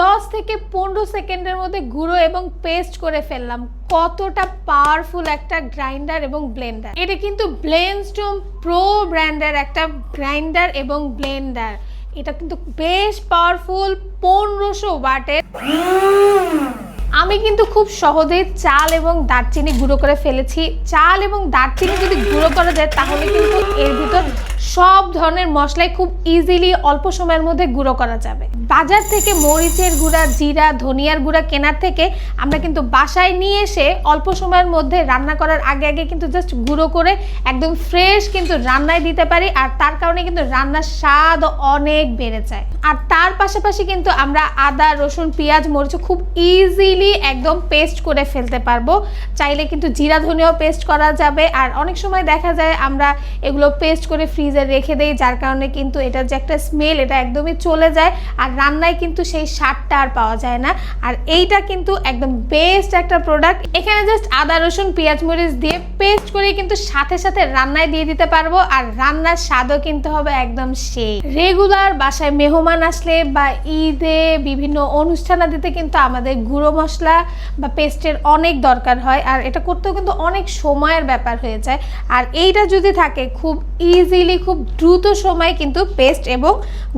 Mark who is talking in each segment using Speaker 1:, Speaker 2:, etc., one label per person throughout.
Speaker 1: দশ থেকে পনেরো সেকেন্ডের মধ্যে গুঁড়ো এবং পেস্ট করে ফেললাম। কতটা পাওয়ারফুল একটা গ্রাইন্ডার এবং ব্লেন্ডার এটা কিন্তু ব্লেন্ডস্টোম প্রো ব্র্যান্ডের একটা গ্রাইন্ডার এবং ব্লেন্ডার এটা কিন্তু বেশ পাওয়ারফুল পনেরোশো ওয়াটের। আমি কিন্তু খুব সহজেই চাল এবং দারচিনি গুঁড়ো করে ফেলেছি। চাল এবং দারচিনি যদি গুঁড়ো করা যায়, তাহলে কিন্তু এর ভিতর সব ধরনের মশলাই খুব ইজিলি অল্প সময়ের মধ্যে গুঁড়ো করা যাবে। বাজার থেকে মরিচের গুঁড়া, জিরা, ধনিয়ার গুঁড়া কেনার থেকে আমরা কিন্তু বাসায় নিয়ে এসে অল্প সময়ের মধ্যে রান্না করার আগে আগে কিন্তু জাস্ট গুঁড়ো করে একদম ফ্রেশ কিন্তু রান্নায় দিতে পারি আর তার কারণে কিন্তু রান্নার স্বাদ অনেক বেড়ে যায়। আর তার পাশাপাশি কিন্তু আমরা আদা, রসুন, পেঁয়াজ, মরিচ খুব ইজিলি একদম পেস্ট করে ফেলতে পারব। চাইলে কিন্তু জিরা, ধনিয়াও পেস্ট করা যাবে আর অনেক সময় দেখা যায় আমরা এগুলো পেস্ট করে ফ্রিজে রেখে দেই, যার কারণে কিন্তু এটার যে একটা স্মেল এটা একদমই চলে যায়। আর রান্নায় কিন্তু সেই স্বাদটা আর পাওয়া যায় না। আর এইটা কিন্তু একদম বেস্ট একটা প্রোডাক্ট এখানে জাস্ট আদা, রসুন, পেঁয়াজ, মরিচ দিয়ে পেস্ট করে কিন্তু সাথে সাথে রান্নায় দিয়ে দিতে পারব। আর রান্নার স্বাদও কিন্তু হবে একদম সেই। রেগুলার বাসায় মেহমান আসলে বা ঈদে বিভিন্ন অনুষ্ঠান আদিতে কিন্তু আমাদের গুঁড়ো মশলা বা পেস্টের অনেক দরকার হয়। আর এটা করতেও কিন্তু অনেক সময়ের ব্যাপার হয়ে যায়। আর এইটা যদি থাকে, খুব ইজিলি খুব দ্রুত সময় কিন্তু পেস্ট এবং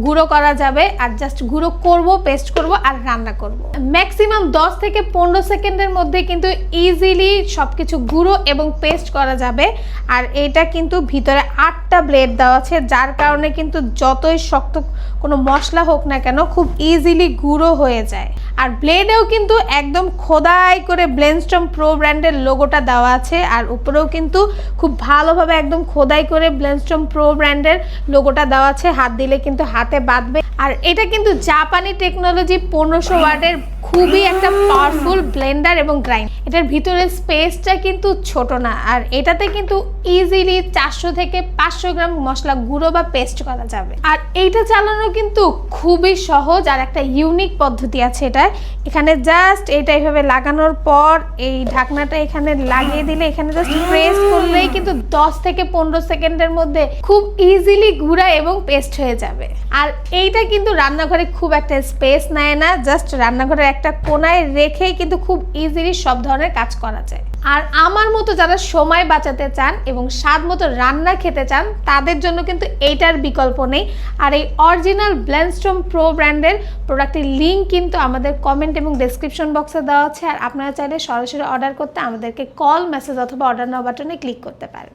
Speaker 1: গুঁড়ো করা যাবে। আর জাস্ট গুঁড়ো করব পেস্ট করব আর রান্না করব। ম্যাক্সিমাম দশ থেকে পনেরো সেকেন্ডের মধ্যে কিন্তু ইজিলি সব কিছু গুঁড়ো এবং পেস্ট করা যাবে। আর এটা কিন্তু ভিতরে আটটা ব্লেড দেওয়া আছে, যার কারণে কিন্তু যতই শক্ত কোনো মশলা হোক না কেন খুব ইজিলি গুঁড়ো হয়ে যায়। আর ব্লেডেও কিন্তু একদম খোদাই করে ব্লেনস্টম প্রো ব্র্যান্ডের লোগোটা দেওয়া আছে, আর উপরেও কিন্তু খুব ভালোভাবে একদম খোদাই করে ব্লেনস্টম প্রো ব্র্যান্ডের লোগোটা দেওয়া আছে। হাত দিলে কিন্তু হাতে বাঁধবে। আর এটা কিন্তু জাপানি টেকনোলজি পনেরোশো ওয়ার্ডের খুবই একটা পাওয়ারফুল ব্লেন্ডার এবং গ্রাইন্ড এটার ভিতরে স্পেসটা কিন্তু ছোট না, আর এটাতে কিন্তু ইজিলি চারশো থেকে পাঁচশো গ্রাম মশলা গুঁড়ো বা পেস্ট করা যাবে। আর এইটা চালানো কিন্তু খুবই সহজ আর একটা ইউনিক পদ্ধতি আছে এটা এখানে জাস্ট এইটা এইভাবে লাগানোর পর এই ঢাকনাটা এখানে লাগিয়ে দিলে এখানে জাস্ট প্রেস করলেই কিন্তু দশ থেকে পনেরো সেকেন্ডের মধ্যে খুব ইজিলি গুঁড়া এবং পেস্ট হয়ে যাবে। আর এইটা কিন্তু রান্নাঘরে খুব একটা স্পেস নেয় না জাস্ট রান্নাঘরের একটা কোনায় রেখেই কিন্তু খুব ইজিলি সব ধরনের কাজ করা যায়। আর আমার মতো যারা সময় বাঁচাতে চান এবং স্বাদ মতো রান্না খেতে চান, তাদের জন্য কিন্তু এইটার বিকল্প নেই। আর এই অরিজিনাল ব্ল্যান্ডস্ট্রম প্রো ব্র্যান্ডের প্রোডাক্টের লিঙ্ক কিন্তু আমাদের কমেন্ট এবং ডেসক্রিপশন বক্সে দেওয়া আছে। আর আপনারা চাইলে সরাসরি অর্ডার করতে আমাদেরকে কল মেসেজ অথবা অর্ডার নাও বাটনে ক্লিক করতে পারেন।